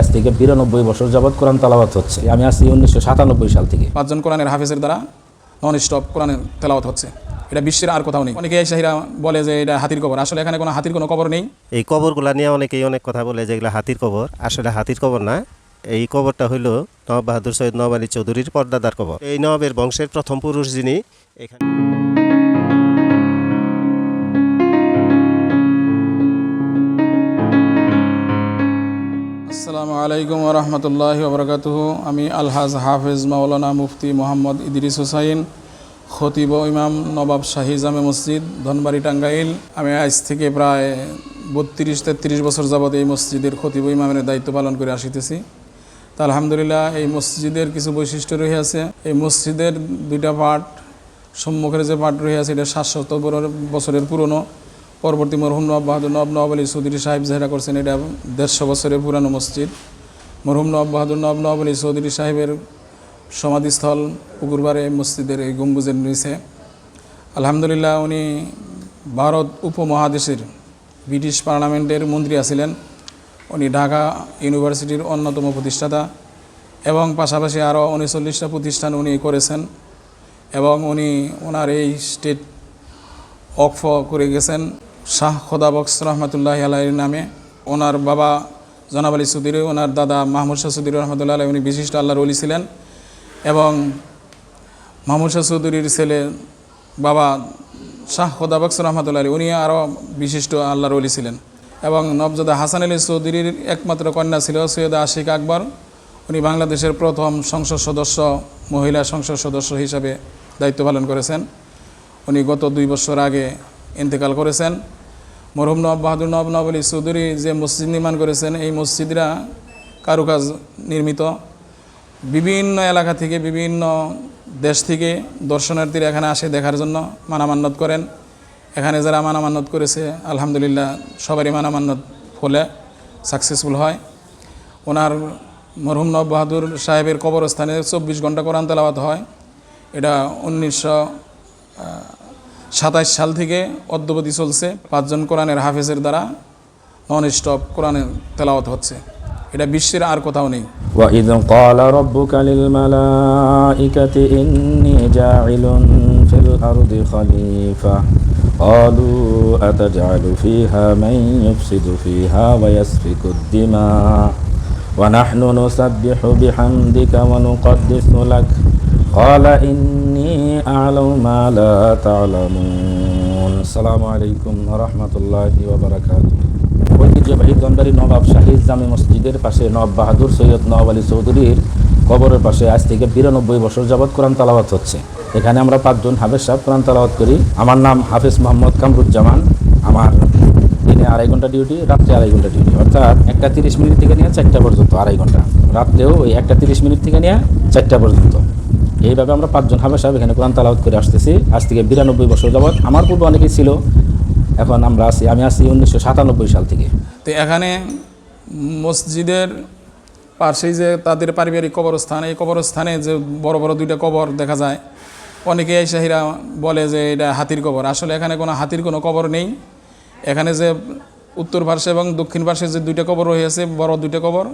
আজ থেকে বিরানব্বই বছর যাবৎ কোরআন তালাবাত হচ্ছে। আমি আসছি উনিশশো সাতানব্বই সাল থেকে। পাঁচজন কোরআনের হাফেজের দ্বারা নন স্টপ কোরআনের তেলাওয়াত হচ্ছে। এটা বিশ্বের আর কোথাও নেই। অনেকে শাহিরা বলে যে এটা হাতির কবর। আসলে এখানে কোনো হাতির কোনো কবর নেই। এই কবরগুলা নিয়ে অনেকেই অনেক কথা বলে যেগুলো হাতির কবর। আসলে হাতির কবর না। এই কবরটা হইল নবাব বাহাদুর সৈয়দ নওয়াব আলী চৌধুরীর পর্দাদার কবর। এই নবাবের বংশের প্রথম পুরুষ যিনি এখানে আসসালামু আলাইকুম রহমতুল্লাহ ওবরাকাতুহু আমি আলহাজ হাফেজ মাওলানা মুফতি মোহাম্মদ ইদ্রিস হুসাইন, খতিব ইমাম নবাব শাহী জামে মসজিদ, ধনবাড়ি, টাঙ্গাইল। আমি আজ থেকে প্রায় বত্রিশ, তেত্রিশ বছর যাবৎ এই মসজিদের খতিব ইমামের দায়িত্ব পালন করে আসিতেছি। তা আলহামদুলিল্লাহ এই মসজিদের কিছু বৈশিষ্ট্য রয়েছে এই মসজিদের দুইটা পার্ট সম্মুখের যে পার্ট রয়েছে এটা সাতশত বছরের পুরনো। পরবর্তী মরহুম নব বাহাদুর নব নব আলী চৌধুরী সাহেব যেটা করছেন। এটা দেড়শো বছরের পুরানো মসজিদ। মরহুম নব বাহাদুর নব নব আলী চৌধুরী সাহেবের সমাধিস্থল পুকুরবারে মসজিদের এই গম্বুজের নিচে। আলহামদুলিল্লাহ, উনি ভারত উপমহাদেশের ব্রিটিশ পার্লামেন্টের মন্ত্রী আছিলেন। উনি ঢাকা ইউনিভার্সিটির অন্যতম প্রতিষ্ঠাতা এবং পাশাপাশি আরও উনচল্লিশটা প্রতিষ্ঠান উনি করেছেন এবং উনি ওনার এই স্টেট অক্ফ করে গেছেন। শাহ খোদাবক্স রহমতুল্লাহ আলাইয়ের নামে ওনার বাবা জনাব আলী সুদির, ওনার দাদা মাহমুদ শাহ সুদির রহমতুল্লাহ আলাই উনি বিশিষ্ট আল্লাহর অলি ছিলেন এবং মাহমুদ শাহ চৌধুরীর ছেলে বাবা শাহ খোদাবক্স রহমতুল্লাহ আলী উনি আরও বিশিষ্ট আল্লাহর অলি ছিলেন। এবং নবজাদা হাসান আলী চৌধুরীর একমাত্র কন্যা ছিল সৈয়দা আশিক আকবর। উনি বাংলাদেশের প্রথম সংসদ সদস্য, মহিলা সংসদ সদস্য হিসাবে দায়িত্ব পালন করেছেন। উনি গত দুই বছর আগে ইন্তেকাল করেছেন। মরহুম নব, বাহাদুর নব নব আলী চৌধুরী যে মসজিদ নির্মাণ করেছেন, এই মসজিদরা কারুকাজ নির্মিত। বিভিন্ন এলাকা থেকে, বিভিন্ন দেশ থেকে দর্শনার্থীরা এখানে আসে দেখার জন্য মানামান্নত করেন। এখানে যারা মানামান্নত করেছে, আলহামদুলিল্লাহ সবারই মানামান্নত ফলে সাকসেসফুল হয়। ওনার মরহুম নব, বাহাদুর সাহেবের কবরস্থানে চব্বিশ ঘণ্টা কোরআন তেলাওয়াত হয়। এটা উনিশশো সাতাইশ সাল থেকে অদ্যবধি চলছে পাঁচজন কোরআনের হাফেজের দ্বারা নন স্টপ কোরআনের তেলাওয়াত হচ্ছে এটা বিশ্বের আর কোথাও নেই وإذ قال ربك للملائكة إني جاعل في الأرض خليفة قالوا أتجعل فيها من يفسد فيها ويسفك الدماء ونحن نسبح بحمدك ونقدس لك قال إني আলম মালা তালামুন আসসালামু আলাইকুম রহমতুল্লাহি ওবরাকাত ঐতিহ্যবাহী দনবাড়ি নবাব শাহিদ জামি মসজিদের পাশে নব বাহাদুর সৈয়দ নবাব আলী চৌধুরীর কবরের পাশে আজ থেকে বিরানব্বই বছর যাবৎ কোরআন তালাওয়াত হচ্ছে। এখানে আমরা পাঁচজন হাফেজ সাহেব কোরআন তালাওয়াত করি। আমার নাম হাফেজ মোহাম্মদ কামরুজ্জামান। আমার দিনে আড়াই ঘণ্টা ডিউটি, রাত্রে আড়াই ঘণ্টা ডিউটি। অর্থাৎ একটা তিরিশ মিনিট থেকে নিয়ে চারটা পর্যন্ত, আড়াই ঘণ্টা। রাত্রেও ওই একটা তিরিশ মিনিট থেকে নিয়ে চারটা পর্যন্ত। এইভাবে আমরা পাঁচজন হাফেজ সাহেব এখানে কোরআন তালাওয়াত করে আসতেছি। আজ থেকে বিরানব্বই বছর যাবৎ। আমার পূর্বে অনেকেই ছিল, এখন আমরা আছি, আমি আছি উনিশশো সাতানব্বই সাল থেকে। তো এখানে মসজিদের পাশেই যে তাদের পারিবারিক কবরস্থান, এই কবরস্থানে যে বড় বড় দুইটা কবর দেখা যায়। অনেকে এই শাহিরা বলে যে এটা হাতির কবর। আসলে এখানে কোনো হাতির কোনো কবর নেই। এখানে যে উত্তর পার্শ্বে এবং দক্ষিণ পার্শ্বে যে দুইটা কবর রয়েছে, বড় দুইটা কবর,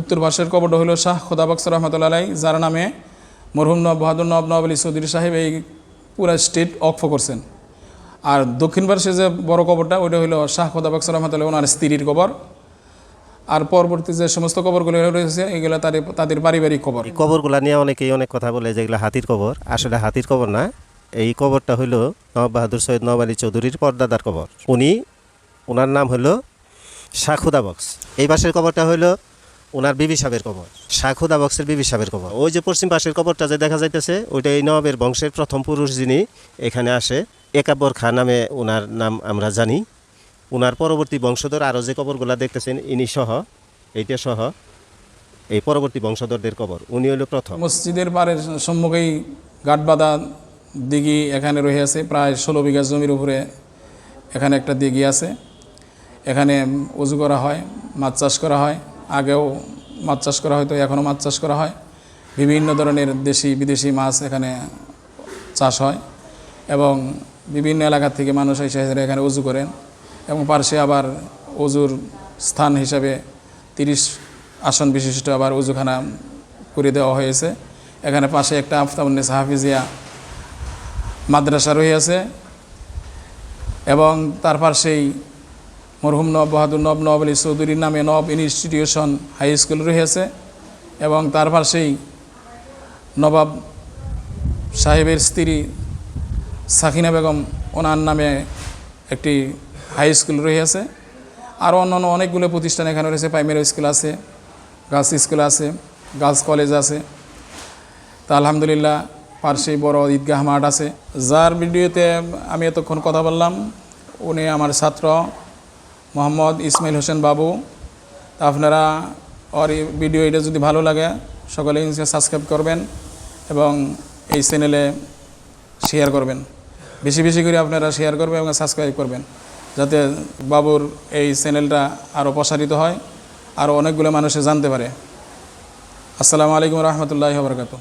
উত্তর পার্শ্বের কবরটা হলো শাহ খোদাবক্স রহমতুল্লাহ যার নামে মরহুম নব বাহাদুর নব নব আলী চৌধুরী সাহেব এই পুরা স্টেট অক্ফ করছেন। আর দক্ষিণ পার্শ্বে যে বড় কবরটা, ওইটা হলো শাহ খোদাবক্স রহমতুল্লাহ ওনার স্ত্রীর কবর। আর পরবর্তী যে সমস্ত কবরগুলো রয়েছে, এগুলো তাদের তাদের পারিবারিক কবর। কবরগুলা নিয়ে অনেকেই অনেক কথা বলে যেগুলো হাতির কবর। আসলে হাতির কবর না, এই কবরটা হইল নবাব বাহাদুর সৈয়দ নওয়াব আলী চৌধুরীর পর্দাদার কবর। উনি ওনার নাম হলো শাখুদা বক্স। এই পাশের কবরটা হইল ওনার বিবি সাহেবের কবর শাখুদা বক্সের বিবি সাহেবের কবর। ওই যে পশ্চিম পাশের কবরটা যে দেখা যাইতেছে ওইটা এই নবাবের বংশের প্রথম পুরুষ যিনি এখানে আসে, একাব্বর খান নামে ওনার নাম আমরা জানি। ওনার পরবর্তী বংশধর আরও যে কবরগুলা দেখতেছেন, ইনি সহ, এইটা সহ, এই পরবর্তী বংশধরদের কবর, উনি হলো প্রথম। মসজিদের পাড়ের সম্মুখেই গাঠবাদা দিঘি এখানে রয়েছে প্রায় ষোলো বিঘা জমির উপরে এখানে একটা দিঘি আছে। এখানে উজু করা হয়, মাছ চাষ করা হয়। আগেও মাছ চাষ করা হয়তো, এখনও মাছ চাষ করা হয়। বিভিন্ন ধরনের দেশি, বিদেশি মাছ এখানে চাষ হয় এবং বিভিন্ন এলাকা থেকে মানুষ এসে এখানে উজু করেন এবং পার্শ্বে আবার অজুর স্থান হিসাবে তিরিশ আসন বিশিষ্ট আবার উজুখানা করে দেওয়া হয়েছে। এখানে পাশে একটা আফতাবুন্নেস হাফিজিয়া মাদ্রাসা রয়েছে এবং তার পাশেই মরহুম নব বাহাদুর নব নব আলী চৌধুরীর নামে নব ইনস্টিটিউশন হাই স্কুল রয়েছে এবং তার পাশেই নবাব সাহেবের স্ত্রী সাকিনা বেগম ওনার নামে একটি হাই স্কুল রয়েছে। আরও অন্যান্য অনেকগুলো প্রতিষ্ঠান এখানে রয়েছে। প্রাইমারি স্কুল আছে, গার্লস স্কুল আছে, গার্লস কলেজ আছে। তা আলহামদুলিল্লাহ পার্শ্বেই বড় ঈদগাহ মাঠ আছে। যার ভিডিওতে আমি এতক্ষণ কথা বললাম, উনি আমার ছাত্র। মোহাম্মদ ইসমাইল হোসেন বাবু। আপনারা ওর এই ভিডিও এটা যদি ভালো লাগে, সকলে সাবস্ক্রাইব করবেন এবং এই চ্যানেলে শেয়ার করবেন। বেশি বেশি করে আপনারা শেয়ার করবেন এবং সাবস্ক্রাইব করবেন, যাতে বাবুর এই চ্যানেলটা আরও প্রসারিত হয় আরও অনেকগুলো মানুষে জানতে পারে। আসসালামু আলাইকুম রহমতুল্লাহ বরকাত